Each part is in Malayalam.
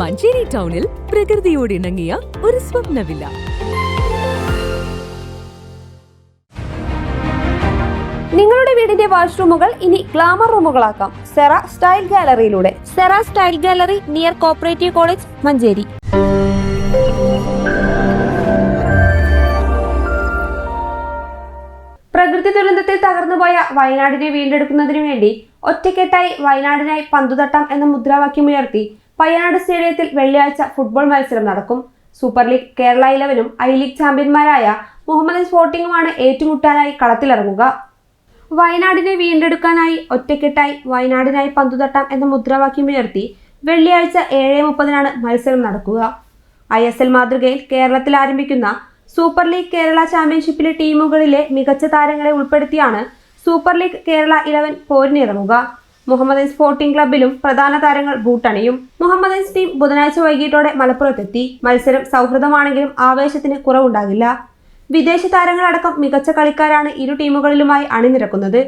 മഞ്ചേരി ടൗണിൽ പ്രകൃതിയോട് ഇണങ്ങിയ ഒരു സ്വപ്നവില്ല. നിങ്ങളുടെ വീടിന്റെ വാഷ്റൂമുകൾ ഇനി ഗ്ലാമർ റൂമുകളാക്കാം. Cera style ഗാലറിയിലൂടെ. Sera style gallery near cooperative college Manjeri. പ്രകൃതി ദുരന്തത്തിൽ തകർന്നുപോയ വയനാടിനെ വീണ്ടെടുക്കുന്നതിനു വേണ്ടി ഒറ്റക്കെട്ടായി വയനാടിനായി പന്തുതട്ടാം എന്ന മുദ്രാവാക്യമുയർത്തി പയ്യനാട് സ്റ്റേഡിയത്തിൽ വെള്ളിയാഴ്ച ഫുട്ബോൾ മത്സരം നടക്കും. സൂപ്പർ ലീഗ് കേരള ഇലവനും ഐ ലീഗ് ചാമ്പ്യന്മാരായ മുഹമ്മദൻ സ്പോർട്ടിംഗുമാണ് ഏറ്റുമുട്ടാനായി കളത്തിലിറങ്ങുക. വയനാടിനെ വീണ്ടെടുക്കാനായി ഒറ്റക്കെട്ടായി വയനാടിനായി പന്തുതട്ടാം എന്ന മുദ്രാവാക്യം ഉയർത്തി വെള്ളിയാഴ്ച ഏഴ് മുപ്പതിനാണ് മത്സരം നടക്കുക. ഐ എസ് എൽ മാതൃകയിൽ കേരളത്തിൽ ആരംഭിക്കുന്ന സൂപ്പർ ലീഗ് കേരള ചാമ്പ്യൻഷിപ്പിലെ ടീമുകളിലെ മികച്ച താരങ്ങളെ ഉൾപ്പെടുത്തിയാണ് സൂപ്പർ ലീഗ് കേരള ഇലവൻ പോരിനിറങ്ങുക. മുഹമ്മദൻ സ്പോർട്ടിംഗ് ക്ലബിലും പ്രധാന താരങ്ങൾ ബൂട്ടണിയും മുഹമ്മദൻസ് ടീം ബുധനാഴ്ച വൈകിട്ടോടെ മലപ്പുറത്തെത്തി. മത്സരം സൗഹൃദമാണെങ്കിലും ആവേശത്തിന് കുറവുണ്ടാകില്ല. വിദേശ താരങ്ങളടക്കം മികച്ച കളിക്കാരാണ് ഇരു ടീമുകളിലുമായി അണിനിരക്കുന്നത്.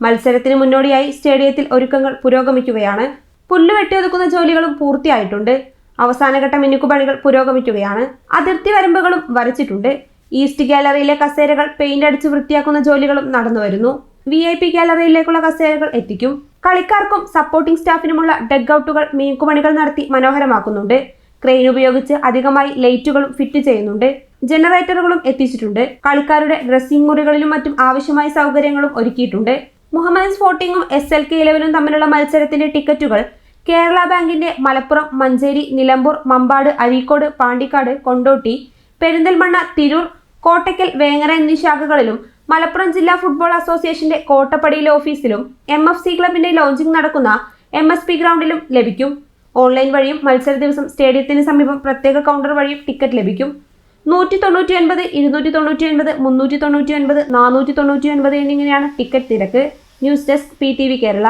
മത്സരത്തിന് മുന്നോടിയായി സ്റ്റേഡിയത്തിൽ ഒരുക്കങ്ങൾ പുരോഗമിക്കുകയാണ്. പുല്ല് വെട്ടിയൊതുക്കുന്ന ജോലികളും പൂർത്തിയായിട്ടുണ്ട്. അവസാനഘട്ട മിനുക്കുപണികൾ പുരോഗമിക്കുകയാണ്. അതിർത്തി വരമ്പുകളും വരച്ചിട്ടുണ്ട്. ഈസ്റ്റ് ഗാലറിയിലെ കസേരകൾ പെയിന്റ് അടിച്ച് വൃത്തിയാക്കുന്ന ജോലികളും നടന്നുവരുന്നു. വി ഐ പി ഗാലറിയിലേക്കുള്ള കസേരകൾ എത്തിക്കും. കളിക്കാർക്കും സപ്പോർട്ടിംഗ് സ്റ്റാഫിനുമുള്ള ഡെഗ് ഔട്ടുകൾ മീൻകുമണികൾ നടത്തി മനോഹരമാക്കുന്നുണ്ട്. ക്രെയിൻ ഉപയോഗിച്ച് അധികമായി ലൈറ്റുകളും ഫിറ്റ് ചെയ്യുന്നുണ്ട്. ജനറേറ്ററുകളും എത്തിച്ചിട്ടുണ്ട്. കളിക്കാരുടെ ഡ്രസ്സിംഗ് മുറികളിലും മറ്റും ആവശ്യമായ സൗകര്യങ്ങളും ഒരുക്കിയിട്ടുണ്ട്. മുഹമ്മദ് സ്പോർട്ടിംഗും എസ് എൽ കെ ഇലവനും തമ്മിലുള്ള മത്സരത്തിന്റെ ടിക്കറ്റുകൾ കേരള ബാങ്കിന്റെ മലപ്പുറം മഞ്ചേരി നിലമ്പൂർ മമ്പാട് അഴീക്കോട് പാണ്ടിക്കാട് കൊണ്ടോട്ടി പെരിന്തൽമണ്ണ തിരൂർ കോട്ടയ്ക്കൽ വേങ്ങര എന്നീ ശാഖകളിലും മലപ്പുറം ജില്ലാ ഫുട്ബോൾ അസോസിയേഷന്റെ കോട്ടപ്പടിയിലെ ഓഫീസിലും എം എഫ് സി ക്ലബിന്റെ ലോഞ്ചിങ് നടക്കുന്ന എം എസ് പി ഗ്രൗണ്ടിലും ലഭിക്കും. ഓൺലൈൻ വഴിയും മത്സര ദിവസം സ്റ്റേഡിയത്തിന് സമീപം പ്രത്യേക കൗണ്ടർ വഴിയും ടിക്കറ്റ് ലഭിക്കും. നൂറ്റി തൊണ്ണൂറ്റി ഒൻപത് ഇരുന്നൂറ്റി തൊണ്ണൂറ്റി ഒൻപത് മുന്നൂറ്റി തൊണ്ണൂറ്റി ഒൻപത് നാനൂറ്റി തൊണ്ണൂറ്റി ഒൻപത് എന്നിങ്ങനെയാണ് ടിക്കറ്റ് തിരക്ക്. News desk P T V Kerala.